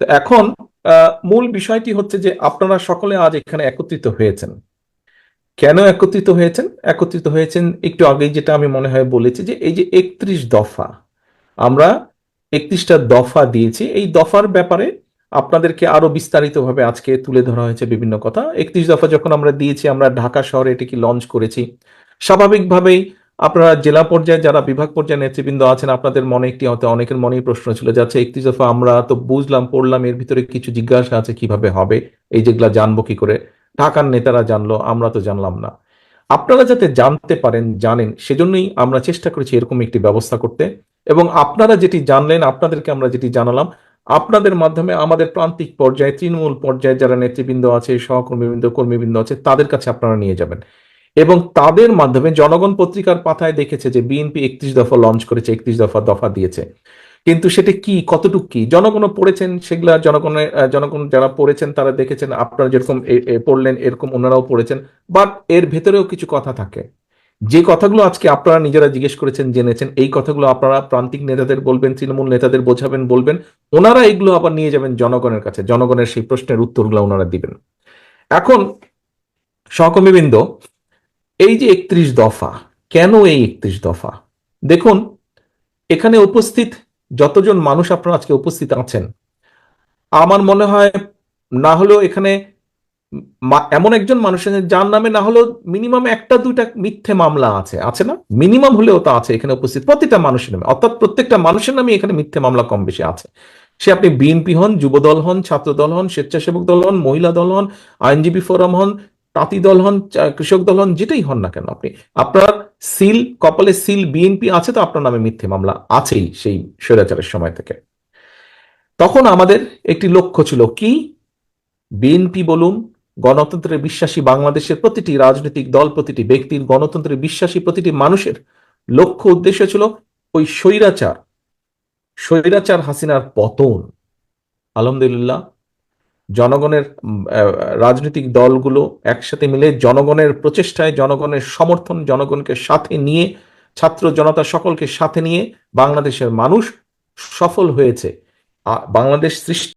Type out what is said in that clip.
এখন মূল বিষয়টি হচ্ছে যে আপনারা সকলে আজ এখানে একত্রিত হয়েছেন। কেন একত্রিত হয়েছেন? একত্রিত হয়েছেন একটু আগেই যেটা আমি মনে হয় বলেছি যে এই যে একত্রিশ দফা, আমরা একত্রিশটা দফা দিয়েছি। এই দফার ব্যাপারে আপনাদেরকে আরও বিস্তারিতভাবে আজকে তুলে ধরা হয়েছে বিভিন্ন কথা। একত্রিশ দফা যখন আমরা দিয়েছি, আমরা ঢাকা শহরে এটিকে লঞ্চ করেছি। স্বাভাবিকভাবেই আপনারা জেলা পর্যায়ে যারা বিভাগ পর্যায়ে নেতৃবৃন্দ আছেন, আপনাদের মনে একটি হয়তো অনেকের মনেই প্রশ্ন ছিল যাচ্ছে একত্রিশ দফা আমরা তো বুঝলাম, পড়লাম, এর ভিতরে কিছু জিজ্ঞাসা আছে কীভাবে হবে, এই যেগুলা জানব কি করে, ঢাকার নেতারা জানলো, আমরা তো জানলাম না। আপনারা যাতে জানতে পারেন, জানেন, সেজন্যই আমরা চেষ্টা করেছি এরকম একটি ব্যবস্থা করতে, এবং আপনারা যেটি জানলেন, আপনাদেরকে আমরা যেটি জানালাম, আপনাদের মাধ্যমে আমাদের প্রান্তিক পর্যায়ে, তৃণমূল পর্যায়ে যারা নেতৃবৃন্দ আছে, সহকর্মীবৃন্দ, কর্মীবৃন্দ আছে, তাদের কাছে আপনারা নিয়ে যাবেন। এবং তাদের মাধ্যমে জনগণ পত্রিকার পাতায় দেখেছে যে বিএনপি একত্রিশ দফা লঞ্চ করেছে, একত্রিশ দফা দফা দিয়েছে। কিন্তু সেটা কি, কতটুকু কি? জনগণও পড়েছেন সেগুলা জনগণের জনগণ যারা পড়েছেন তারা দেখেছেন, আপনারা যেরকম পড়লেন এরকম ওনারাও পড়েছেন। বাট এর ভেতরেও কিছু কথা থাকে। যে কথাগুলো আজকে আপনারা নিজেরা জিজ্ঞেস করেছেন, জেনেছেন, এই কথাগুলো আপনারা প্রান্তিক নেতাদের বলবেন, তৃণমূল নেতাদের বোঝাবেন, বলবেন, ওনারা এগুলো আবার নিয়ে যাবেন জনগণের কাছে। জনগণের সেই প্রশ্নের উত্তরগুলো ওনারা দিবেন। এখন সহকর্মীবৃন্দ এই যে একত্রিশ দফা, কেন এই একত্রিশ দফা? দেখুন, এখানে উপস্থিত যতজন মানুষ আপনারা আজকে উপস্থিত আছেন, আমার মনে হয় না হলেও এখানে এমন একজন মানুষ আছেন যার নামে না হলেও মিনিমাম একটা, দুইটা মিথ্যে মামলা আছে আছে না? মিনিমাম হলেও তা আছে এখানে উপস্থিত প্রতিটা মানুষের নামে, অর্থাৎ প্রত্যেকটা মানুষের নামে এখানে মিথ্যে মামলা কম বেশি আছে। সে আপনি বিএনপি হন যুবদল হন, ছাত্র দল হন, স্বেচ্ছাসেবক দল হন, মহিলা দল হন, আইনজীবী ফোরাম হন তাঁতি দল হন কৃষক দল হন, যেটাই হন না কেন আপনি। আপনার সিল, কপালে সিল বিএনপি আছে তো, আপনার নামে মিথ্যে মামলা আছেই সেই স্বৈরাচারের সময় থেকে। তখন আমাদের একটি লক্ষ্য ছিল কি? বিএনপি বলুন, গণতন্ত্রের বিশ্বাসী বাংলাদেশের প্রতিটি রাজনৈতিক দল, প্রতিটি ব্যক্তির গণতন্ত্রের বিশ্বাসী প্রতিটি মানুষের লক্ষ্য উদ্দেশ্য ছিল ওই স্বৈরাচার। স্বৈরাচার হাসিনার পতন। আলহামদুলিল্লাহ জনগণের রাজনৈতিক দলগুলো একসাথে মিলে জনগণের প্রচেষ্টায়, জনগণের সমর্থন, জনগণকে সাথে নিয়ে, ছাত্র জনতা সকলকে সাথে নিয়ে বাংলাদেশের মানুষ সফল হয়েছে। বাংলাদেশ সৃষ্টি